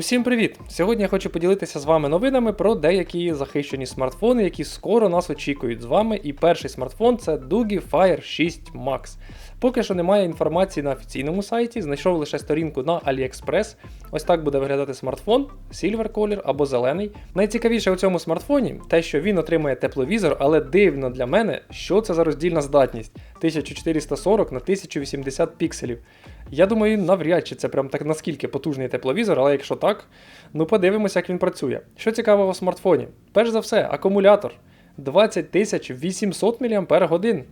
Усім привіт! Сьогодні я хочу поділитися з вами новинами про деякі захищені смартфони, які скоро нас очікують з вами. І перший смартфон це Dugi Fire 6 Max. Поки що немає інформації на офіційному сайті, знайшов лише сторінку на AliExpress. Ось так буде виглядати смартфон, Silver Color або зелений. Найцікавіше у цьому смартфоні те, що він отримує тепловізор, але дивно для мене, що це за роздільна здатність 1440 на 1080 пікселів. Я думаю, навряд чи це прям так наскільки потужний тепловізор, але якщо так, ну подивимося, як він працює. Що цікавого в смартфоні? Перш за все, акумулятор 20800 мАч.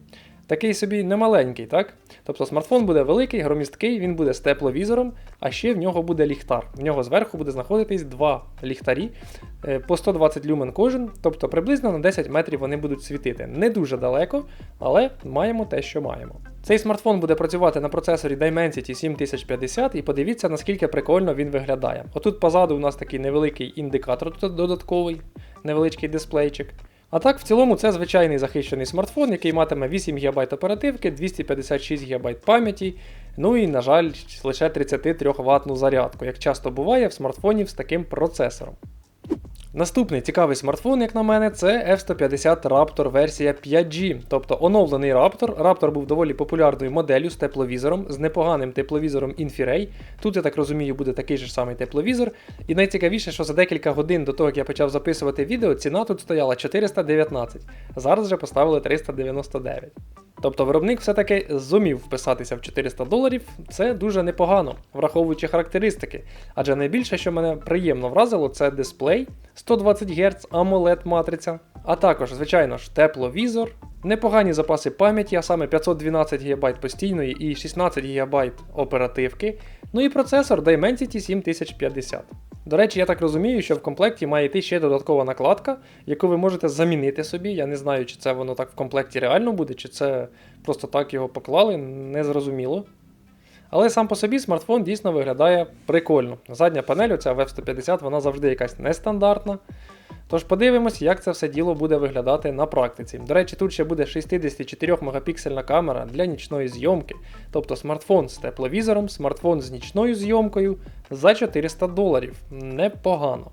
Такий собі немаленький, так? Тобто смартфон буде великий, громісткий, він буде з тепловізором, а ще в нього буде ліхтар. В нього зверху буде знаходитись два ліхтарі е, по 120 люмен кожен, тобто приблизно на 10 метрів вони будуть світити. Не дуже далеко, але маємо те, що маємо. Цей смартфон буде працювати на процесорі Dimensity 7050 і подивіться, наскільки прикольно він виглядає. Отут позаду у нас такий невеликий індикатор додатковий, невеличкий дисплейчик. А так, в цілому, це звичайний захищений смартфон, який матиме 8 ГБ оперативки, 256 ГБ пам'яті, ну і, на жаль, лише 33 ватну зарядку, як часто буває в смартфонів з таким процесором. Наступний цікавий смартфон, як на мене, це F150 Raptor версія 5G, тобто оновлений Raptor. Raptor був доволі популярною моделлю з тепловізором, з непоганим тепловізором Infiray. Тут, я так розумію, буде такий же самий тепловізор. І найцікавіше, що за декілька годин до того, як я почав записувати відео, ціна тут стояла 419. Зараз вже поставили 399. Тобто виробник все-таки зумів вписатися в 400 доларів, це дуже непогано, враховуючи характеристики. Адже найбільше, що мене приємно вразило, це дисплей 120 Гц AMOLED матриця, а також, звичайно ж, тепловізор, непогані запаси пам'яті, а саме 512 ГБ постійної і 16 ГБ оперативки, ну і процесор Dimensity 7050. До речі, я так розумію, що в комплекті має йти ще додаткова накладка, яку ви можете замінити собі. Я не знаю, чи це воно так в комплекті реально буде, чи це просто так його поклали, незрозуміло. Але сам по собі смартфон дійсно виглядає прикольно. Задня панель, оця в F150, вона завжди якась нестандартна. Тож подивимось, як це все діло буде виглядати на практиці. До речі, тут ще буде 64 мегапіксельна камера для нічної зйомки, тобто смартфон з тепловізором, смартфон з нічною зйомкою за 400 доларів. Непогано.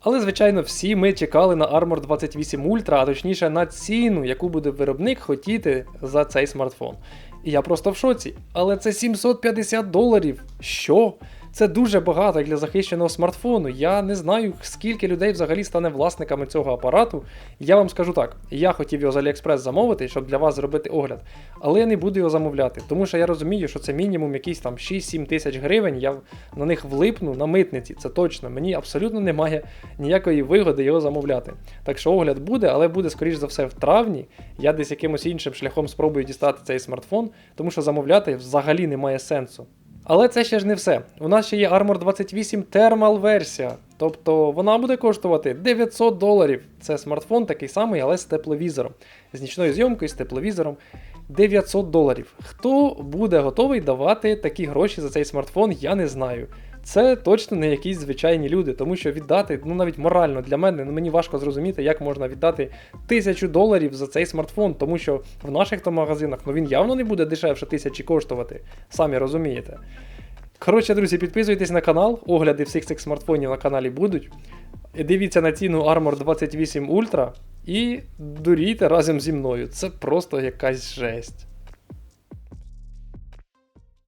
Але, звичайно, всі ми чекали на Armor 28 Ultra, а точніше на ціну, яку буде виробник хотіти за цей смартфон. Я просто в шоці. Але це 750 доларів. Що? Це дуже багато для захищеного смартфону. Я не знаю, скільки людей взагалі стане власниками цього апарату. Я вам скажу так: я хотів його з AliExpress замовити, щоб для вас зробити огляд, але я не буду його замовляти, тому що я розумію, що це мінімум якісь там 6-7 тисяч гривень. Я на них влипну на митниці, це точно. Мені абсолютно немає ніякої вигоди його замовляти. Так що огляд буде, але буде, скоріш за все, в травні. Я десь якимось іншим шляхом спробую дістати цей смартфон, тому що замовляти взагалі немає сенсу. Але це ще ж не все. У нас ще є Armor 28 Thermal версія. Тобто вона буде коштувати 900 доларів. Це смартфон такий самий, але з тепловізором. З нічною зйомкою, з тепловізором. 900 доларів. Хто буде готовий давати такі гроші за цей смартфон, я не знаю. Це точно не якісь звичайні люди, тому що віддати, ну навіть морально для мене, ну мені важко зрозуміти, як можна віддати тисячу доларів за цей смартфон, тому що в наших то магазинах ну він явно не буде дешевше тисячі коштувати, самі розумієте. Коротше, друзі, підписуйтесь на канал, огляди всіх цих смартфонів на каналі будуть. Дивіться на ціну Armor 28 Ultra і дурійте разом зі мною. Це просто якась жесть.